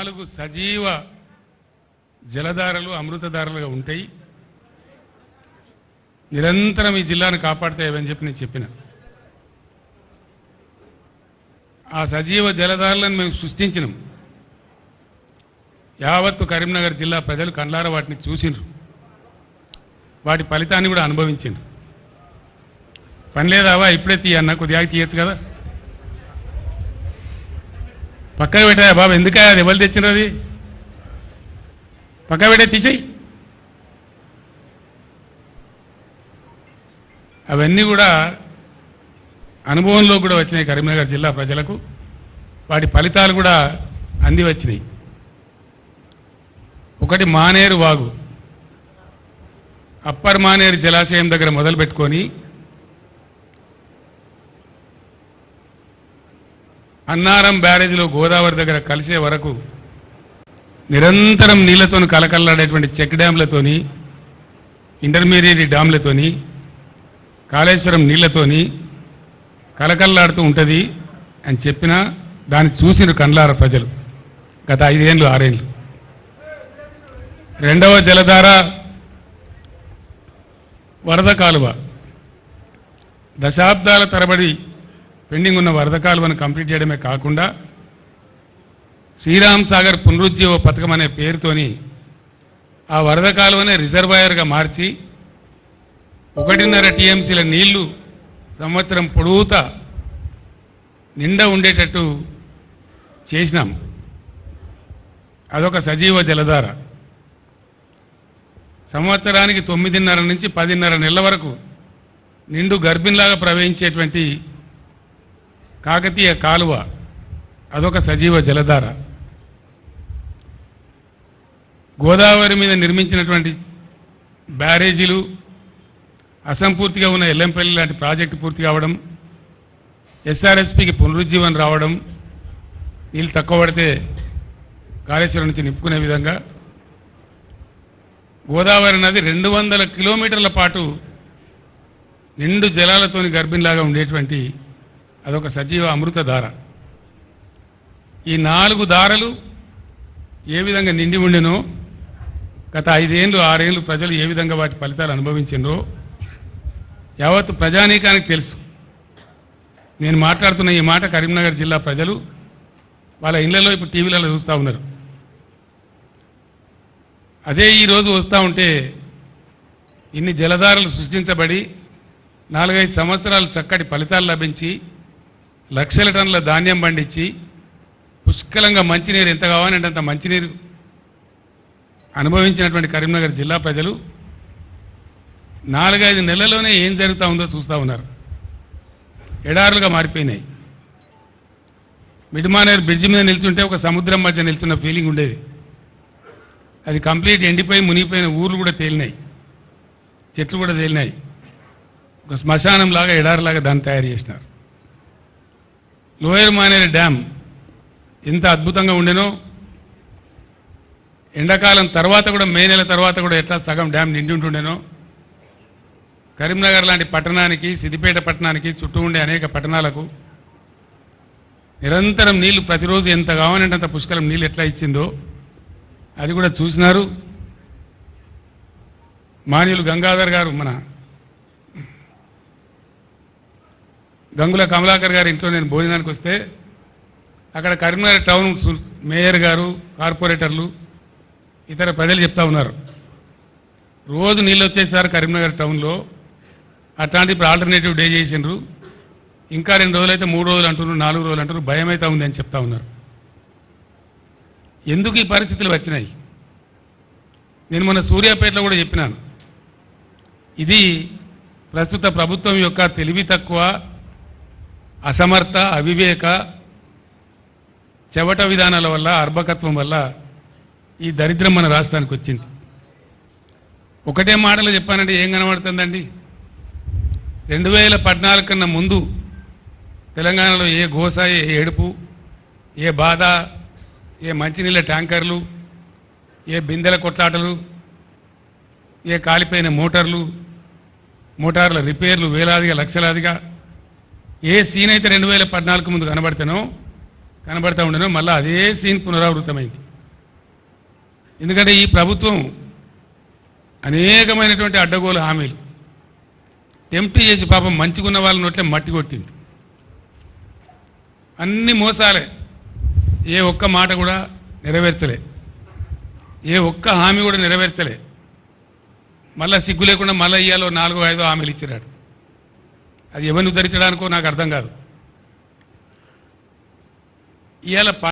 నాలుగు సజీవ జలధారలు అమృతధారలుగా ఉంటాయి. నిరంతరం ఈ జిల్లాను కాపాడతాయని చెప్పి నేను చెప్పిన. ఆ సజీవ జలధారలను మేము సృష్టించినాం. యావత్తు కరీంనగర్ జిల్లా ప్రజలు కండ్లార వాటిని చూసిండ్రు వాటి ఫలితాన్ని కూడా అనుభవించిండ్రు పని లేదావా ఇప్పుడే తీయన్న కొద్దిగా తీయచ్చు కదా. పక్కన పెట్టా బాబు ఎందుక అది? ఎవరు తెచ్చినారు అది? పక్క పెట్టే తీసేయి. అవన్నీ కూడా అనుభవంలో కూడా వచ్చినాయి కరీంనగర్ జిల్లా ప్రజలకు. వాటి ఫలితాలు కూడా అంది వచ్చినాయి. ఒకటి మానేరు వాగు. అప్పర్ మానేరు జలాశయం దగ్గర మొదలు అన్నారం బ్యారేజీలో గోదావరి దగ్గర కలిసే వరకు నిరంతరం నీళ్ళతో కలకల్లాడేటువంటి చెక్ డ్యాంలతోని ఇంటర్మీడియట్ డ్యాంలతోని కాళేశ్వరం నీళ్ళతోని కలకల్లాడుతూ ఉంటుంది అని చెప్పినా దాన్ని చూసిన కండ్లార ప్రజలు గత ఐదేళ్ళు ఆరేళ్ళు రెండవ జలధార వరద కాలువ. దశాబ్దాల తరబడి పెండింగ్ ఉన్న వరద కాలువను కంప్లీట్ చేయడమే కాకుండా శ్రీరామ్ సాగర్ పునరుజ్జీవ పథకం అనే పేరుతోని ఆ వరద కాలువనే రిజర్వాయర్గా మార్చి ఒకటిన్నర టీఎంసీల నీళ్ళు సంవత్సరం పొడుగుత నిండా ఉండేటట్టు చేసినాం. అదొక సజీవ జలధార. సంవత్సరానికి తొమ్మిదిన్నర నుంచి పదిన్నర నెలల వరకు నిండు గర్భిణిలాగా ప్రవహించేటువంటి కాకతీయ కాలువ అదొక సజీవ జలధార. గోదావరి మీద నిర్మించినటువంటి బ్యారేజీలు అసంపూర్తిగా ఉన్న ఎల్లంపల్లి లాంటి ప్రాజెక్టు పూర్తి కావడం ఎస్ఆర్ఎస్పికి పునరుజ్జీవనం రావడం నీళ్ళు తక్కువ పడితే కాళేశ్వరం నుంచి నింపుకునే విధంగా. గోదావరి నది రెండు వందల కిలోమీటర్ల పాటు నిండు జలాలతోని గర్భిణిలాగా ఉండేటువంటి అదొక సజీవ అమృతధార ఈ నాలుగు దారలు ఏ విధంగా నిండి ఉండెనో గత ఐదేళ్ళు ఆరేళ్ళు ప్రజలు ఏ విధంగా వాటి ఫలితాలు అనుభవించినరో యావత్తు ప్రజానీకానికి తెలుసు. నేను మాట్లాడుతున్న ఈ మాట కరీంనగర్ జిల్లా ప్రజలు వాళ్ళ ఇళ్ళలో ఇప్పుడు టీవీలలో చూస్తూ ఉన్నారు. అదే ఈరోజు వస్తూ ఉంటే ఇన్ని జలధారలు సృష్టించబడి నాలుగైదు సంవత్సరాలు చక్కటి ఫలితాలు లభించి లక్షల టన్నుల ధాన్యం పండించి పుష్కలంగా మంచినీరు ఎంత కావాలంటే అంత మంచినీరు అనుభవించినటువంటి కరీంనగర్ జిల్లా ప్రజలు నాలుగైదు నెలల్లోనే ఏం జరుగుతూ ఉందో చూస్తూ ఉన్నారు. ఎడారులుగా మారిపోయినాయి. మిడ్మానేరు బ్రిడ్జి మీద నిల్చుంటే ఒక సముద్రం మధ్య నిల్చున్న ఫీలింగ్ ఉండేది. అది కంప్లీట్ ఎండిపోయి మునిగిపోయిన ఊర్లు కూడా తేలినాయి. చెట్లు కూడా తేలినాయి. ఒక శ్మశానంలాగా ఎడారిలాగా దాన్ని తయారు చేసినారు. లోయర్ మానేరి డ్యామ్ ఎంత అద్భుతంగా ఉండెనో ఎండాకాలం తర్వాత కూడా మే నెల తర్వాత కూడా ఎట్లా సగం డ్యామ్ నిండి ఉంటుండేనో కరీంనగర్ లాంటి పట్టణానికి సిద్దిపేట పట్టణానికి చుట్టూ ఉండే అనేక పట్టణాలకు నిరంతరం నీళ్ళు ప్రతిరోజు ఎంత కావాలంటే అంత పుష్కలం నీళ్ళు ఎట్లా ఇచ్చిందో అది కూడా చూసినారు. మాన్యులు గంగాధర్ గారు మన గంగుల కమలాకర్ గారి ఇంట్లో నేను భోజనానికి వస్తే అక్కడ కరీంనగర్ టౌన్ మేయర్ గారు కార్పొరేటర్లు ఇతర ప్రజలు చెప్తా ఉన్నారు. రోజు నీళ్ళు వచ్చేసారు కరీంనగర్ టౌన్లో. అట్లాంటి ఇప్పుడు ఆల్టర్నేటివ్ డే చేసిండ్రు. ఇంకా రెండు రోజులు అయితే మూడు రోజులు అంటున్నారు నాలుగు రోజులు అంటున్నారు. భయం అయితే ఉంది అని చెప్తా ఉన్నారు. ఎందుకు ఈ పరిస్థితులు వచ్చినాయి? నేను మన సూర్యాపేటలో కూడా చెప్పినాను. ఇది ప్రస్తుత ప్రభుత్వం యొక్క తెలివి తక్కువ అసమర్థ అవివేక చెవట విధానాల వల్ల అర్భకత్వం వల్ల ఈ దరిద్రం మన రాష్ట్రానికి వచ్చింది. ఒకటే మాటలు చెప్పానంటే ఏం కనబడుతుందండి? రెండు వేల పద్నాలుగు కన్నా ముందు తెలంగాణలో ఏ గోస ఏ ఏడుపు ఏ బాధ ఏ మంచినీళ్ళ ట్యాంకర్లు ఏ బిందెల కొట్లాటలు ఏ కాలిపోయిన మోటార్లు మోటార్ల రిపేర్లు వేలాదిగా లక్షలాదిగా ఏ సీన్ అయితే రెండు వేల పద్నాలుగు ముందు కనబడతానో కనబడతా ఉండనో మళ్ళీ అదే సీన్ పునరావృతమైంది. ఎందుకంటే ఈ ప్రభుత్వం అనేకమైనటువంటి అడ్డగోలు హామీలు. టెంప్ట్ చేసి పాపం మంచిగున్న వాళ్ళ నోట్లే మట్టి కొట్టింది. అన్ని మోసాలే. ఏ ఒక్క మాట కూడా నెరవేర్చలే. ఏ ఒక్క హామీ కూడా నెరవేర్చలే. మళ్ళా సిగ్గు లేకుండా మళ్ళీ ఇయ్యాలో నాలుగో ఐదో హామీలు ఇచ్చినాడు అది ఎవరిని ఉద్ధరించడానికో నాకు అర్థం కాదు. ఇవాళ